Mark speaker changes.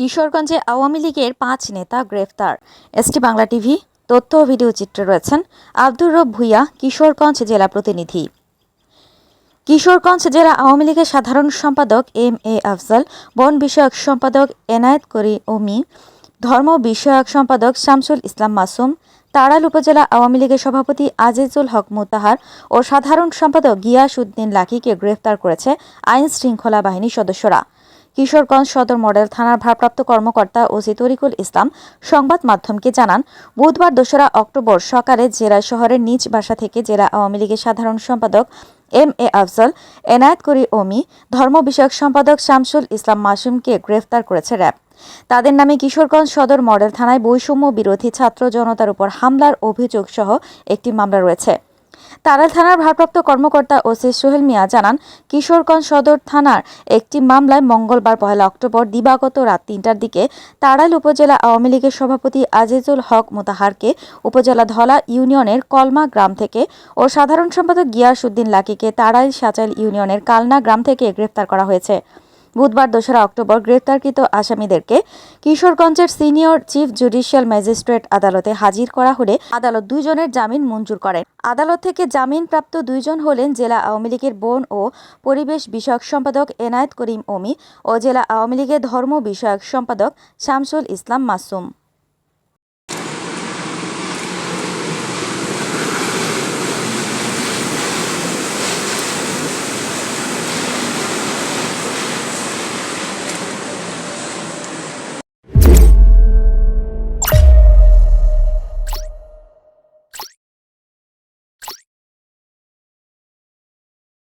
Speaker 1: কিশোরগঞ্জে আওয়ামী লীগের পাঁচ নেতা গ্রেফতার। এসটি বাংলা টিভি, তথ্য ও ভিডিও চিত্রে রয়েছেন আব্দুর রব ভুইয়া, কিশোরগঞ্জ জেলা প্রতিনিধি। কিশোরগঞ্জ জেলা আওয়ামী লীগের সাধারণ সম্পাদক এম এ আফজাল, বন বিষয়ক সম্পাদক এনায়েত করি ওমি, ধর্ম বিষয়ক সম্পাদক শামসুল ইসলাম মাসুম তাড়াল উপজেলা আওয়ামী লীগের সভাপতি আজিজুল হক মোতাহার ও সাধারণ সম্পাদক গিয়াস উদ্দিন লাকিকে গ্রেফতার করেছে আইন শৃঙ্খলা বাহিনীর সদস্যরা। কিশোরগঞ্জ সদর মডেল থানার ভারপ্রাপ্ত কর্মকর্তা ওসি তরিকুল ইসলাম সংবাদ মাধ্যমকে জানান, বুধবার দোসরা অক্টোবর সকালে জেলা শহরের নিজ বাসা থেকে জেলা আওয়ামী লীগের সাধারণ সম্পাদক এম এ আফজল, এনায়েত করি ওমি, ধর্ম বিষয়ক সম্পাদক শামসুল ইসলাম মাসুমকে গ্রেফতার করেছে র্যাব। তাদের নামে কিশোরগঞ্জ সদর মডেল থানায় বৈষম্য বিরোধী ছাত্র জনতার উপর হামলার অভিযোগ সহ একটি মামলা রয়েছে। তারাল থানার ভারপ্রাপ্ত কর্মকর্তা ওসি সোহেল মিয়া জানান, কিশোরগঞ্জ সদর থানার একটি মামলায় মঙ্গলবার পহেলা অক্টোবর দিবাগত রাত তিনটার দিকে তাড়াইল উপজেলা আওয়ামী লীগের সভাপতি আজিজুল হক মোতাহারকে উপজেলা ধলা ইউনিয়নের কলমা গ্রাম থেকে ও সাধারণ সম্পাদক গিয়াস উদ্দিন লাকিকে তারাইল সাচাইল ইউনিয়নের কালনা গ্রাম থেকে গ্রেফতার করা হয়েছে। বুধবার দোসরা অক্টোবর গ্রেপ্তারকৃত আসামিদেরকে কিশোরগঞ্জের সিনিয়র চিফ জুডিশিয়াল ম্যাজিস্ট্রেট আদালতে হাজির করা হলে আদালত দুইজনের জামিন মঞ্জুর করেন। আদালত থেকে জামিনপ্রাপ্ত দুইজন হলেন জেলা আওয়ামী লীগের বন ও পরিবেশ বিষয়ক সম্পাদক এনায়েত করিম ওমি ও জেলা আওয়ামী লীগের ধর্ম বিষয়ক সম্পাদক শামসুল ইসলাম মাসুম।